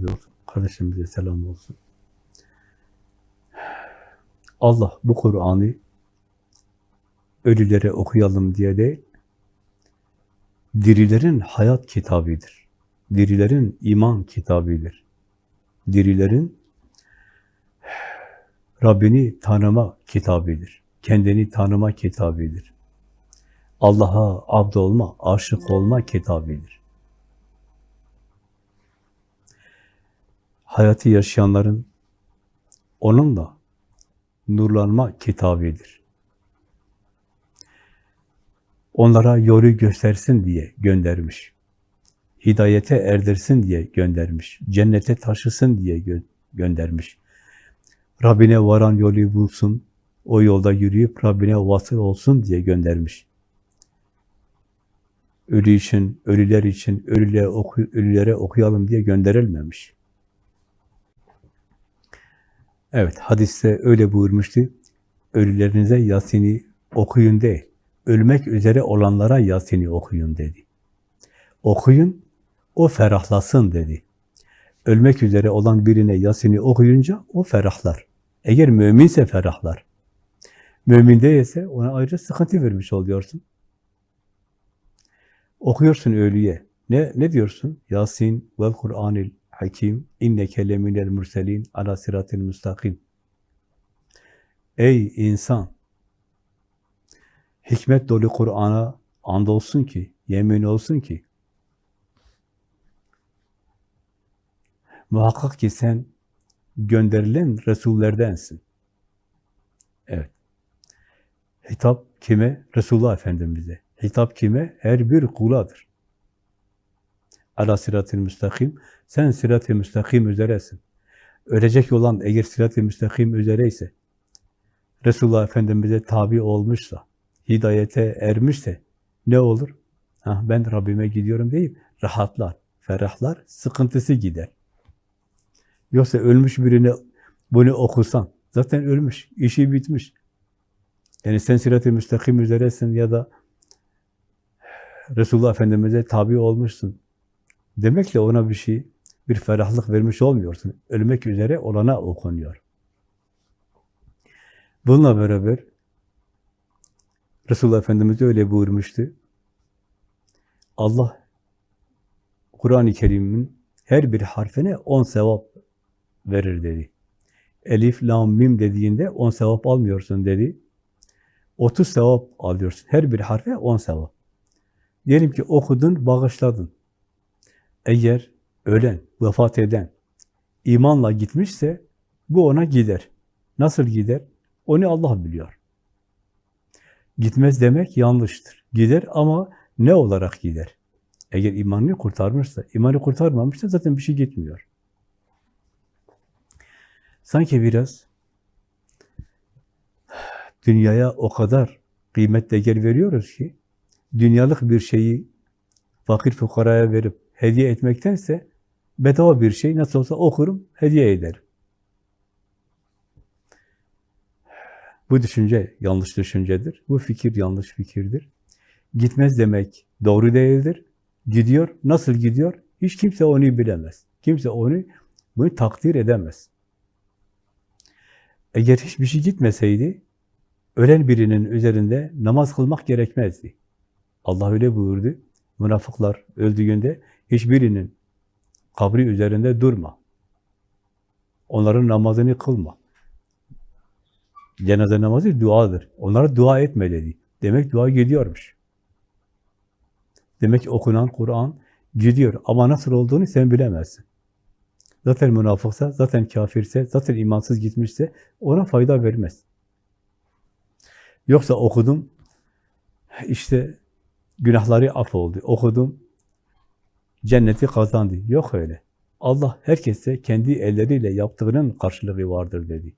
diyor. Kardeşimize selam olsun. Allah bu Kur'an'ı ölülere okuyalım diye değil, dirilerin hayat kitabıdır. Dirilerin iman kitabıdır. Dirilerin Rabbini tanıma kitabıdır. Kendini tanıma kitabıdır. Allah'a abd olma, aşık olma kitabıdır. Hayatı yaşayanların onunla nurlanma kitabıdır. Onlara yolu göstersin diye göndermiş. Hidayete erdirsin diye göndermiş. Cennete taşısın diye gö göndermiş. Rabbine varan yolu bulsun, o yolda yürüyüp Rabbine vasıl olsun diye göndermiş. Ölü için, ölüler için, ölülere, oku, ölülere okuyalım diye gönderilmemiş. Evet, hadiste öyle buyurmuştu. Ölülerinize Yasin'i okuyun değil, ölmek üzere olanlara Yasin'i okuyun dedi. Okuyun, o ferahlasın dedi. Ölmek üzere olan birine Yasin'i okuyunca o ferahlar. Eğer müminse ferahlar. Mümin değilse ona ayrıca sıkıntı vermiş oluyorsun. Okuyorsun ölüye. Ne ne diyorsun? Yasin vel Kur'anil Hakim inneke leminel murselin ala siratil müstakim. Ey insan! Hikmet dolu Kur'an'a andolsun ki, yemin olsun ki muhakkak ki sen gönderilen Resullerdensin. Evet. Hitap kime? Resulullah Efendimiz'e. Hitap kime? Her bir kuladır. Ala sırat-ı müstakim. Sen sırat-ı müstakim üzeresin. Ölecek olan eğer sırat-ı müstakim üzereyse, Resulullah Efendimiz'e tabi olmuşsa, hidayete ermişse ne olur? Ha, ben Rabbime gidiyorum deyip rahatlar, ferahlar, sıkıntısı gider. Yoksa ölmüş birine bunu okusan, zaten ölmüş, işi bitmiş. Yani sen sirat-ı müstakim üzeresin ya da Resulullah Efendimiz'e tabi olmuşsun. Demekle ona bir şey, bir ferahlık vermiş olmuyorsun. Ölmek üzere olana okunuyor. Bununla beraber Resulullah Efendimiz öyle buyurmuştu. Allah Kur'an-ı Kerim'in her bir harfine on sevap verir dedi. Elif, lam, mim dediğinde on sevap almıyorsun dedi. 30 sevap alıyorsun. Her bir harfe 10 sevap. Diyelim ki okudun, bağışladın. Eğer ölen, vefat eden imanla gitmişse bu ona gider. Nasıl gider? Onu Allah biliyor. Gitmez demek yanlıştır. Gider ama ne olarak gider? Eğer imanını kurtarmışsa, imanı kurtarmamışsa zaten bir şey gitmiyor. Sanki biraz dünyaya o kadar kıymet değer veriyoruz ki dünyalık bir şeyi fakir fukaraya verip hediye etmektense bedava bir şey nasıl olsa okurum, hediye ederim. Bu düşünce yanlış düşüncedir. Bu fikir yanlış fikirdir. Gitmez demek doğru değildir. Gidiyor. Nasıl gidiyor? Hiç kimse onu bilemez. Kimse onu bunu takdir edemez. Eğer hiçbir şey gitmeseydi ölen birinin üzerinde namaz kılmak gerekmezdi. Allah öyle buyurdu. Münafıklar öldüğünde hiçbirinin kabri üzerinde durma. Onların namazını kılma. Cenaze namazı duadır. Onlara dua etme dedi. Demek dua gidiyormuş. Demek okunan Kur'an gidiyor. Ama nasıl olduğunu sen bilemezsin. Zaten münafıksa, zaten kafirse, zaten imansız gitmişse ona fayda vermez. Yoksa okudum, işte günahları af oldu. Okudum, cenneti kazandı. Yok öyle. Allah herkese kendi elleriyle yaptığının karşılığı vardır dedi.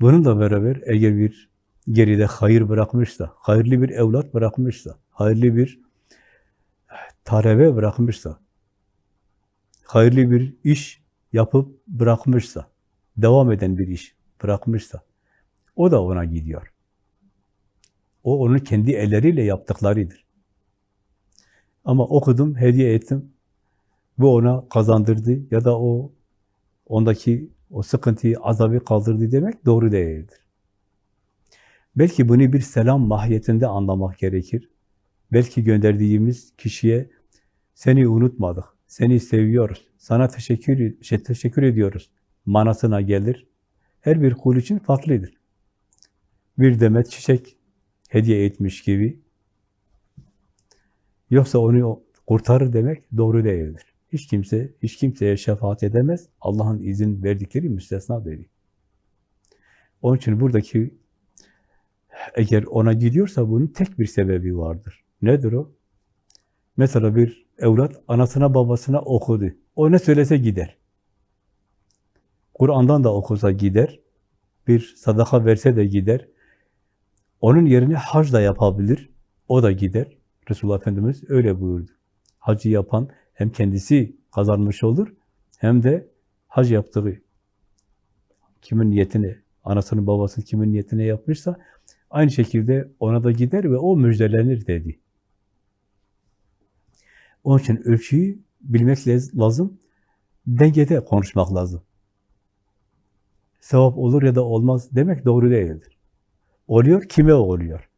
Bununla beraber eğer bir geride hayır bırakmışsa, hayırlı bir evlat bırakmışsa, hayırlı bir talebe bırakmışsa, hayırlı bir iş yapıp bırakmışsa, devam eden bir iş bırakmışsa, o da ona gidiyor. O onun kendi elleriyle yaptıklarıdır. Ama okudum, hediye ettim. bu ona kazandırdı ya da o ondaki o sıkıntıyı, azabı kaldırdı demek doğru değildir. Belki bunu bir selam mahiyetinde anlamak gerekir. Belki gönderdiğimiz kişiye seni unutmadık, seni seviyoruz, sana teşekkür, şey, teşekkür ediyoruz manasına gelir. Her bir kul için farklıdır. Bir demet çiçek hediye etmiş gibi. Yoksa onu kurtarır demek doğru değildir. Hiç kimse, hiç kimseye şefaat edemez. Allah'ın izin verdikleri müstesna değil. Onun için buradaki eğer ona gidiyorsa bunun tek bir sebebi vardır. Nedir o? Mesela bir evlat anasına babasına okudu. O ne söylese gider. Kur'an'dan da okusa gider. Bir sadaka verse de gider. Onun yerine hac da yapabilir. O da gider. Resulullah Efendimiz öyle buyurdu. Hacı yapan hem kendisi kazanmış olur hem de hac yaptığı kimin niyetine, anasının babasının kimin niyetine yapmışsa aynı şekilde ona da gider ve o müjdelenir dedi. Onun için ölçüyü bilmek laz- lazım. Dengede konuşmak lazım. Sevap olur ya da olmaz demek doğru değildir. Oluyor, kime oluyor?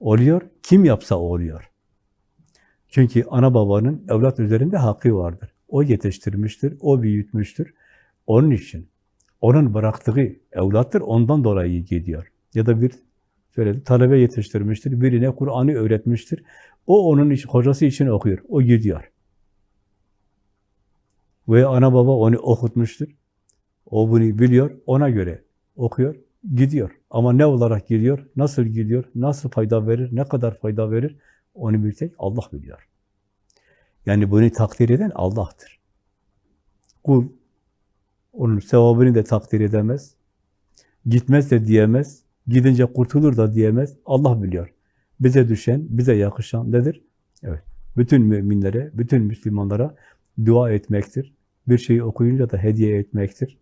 Oluyor, kim yapsa oluyor. Çünkü ana babanın evlat üzerinde hakkı vardır. O yetiştirmiştir, o büyütmüştür. Onun için onun bıraktığı evlattır, ondan dolayı gidiyor. Ya da bir şöyle talebe yetiştirmiştir, birine Kur'an'ı öğretmiştir. O onun iş, hocası için okuyor, o gidiyor. Ve ana baba onu okutmuştur. O bunu biliyor, ona göre okuyor, gidiyor. Ama ne olarak gidiyor, nasıl gidiyor, nasıl fayda verir, ne kadar fayda verir, onu bir tek Allah biliyor. Yani bunu takdir eden Allah'tır. Kul, onun sevabını da takdir edemez, gitmez de diyemez, gidince kurtulur da diyemez, Allah biliyor. Bize düşen, bize yakışan nedir? Evet, bütün müminlere, bütün Müslümanlara dua etmektir. Bir şeyi okuyunca da hediye etmektir.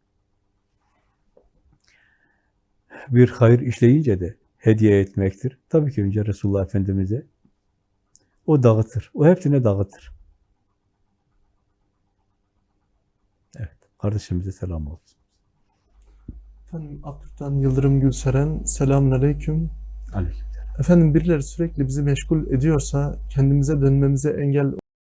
Bir hayır işleyince de hediye etmektir. Tabii ki önce Resulullah Efendimiz'e. O dağıtır. O hepsine dağıtır. Evet. Kardeşimize selam olsun. Efendim Aktürk'ten Yıldırım Gülseren, selamun aleyküm. Aleyküm. Efendim birileri sürekli bizi meşgul ediyorsa kendimize dönmemize engel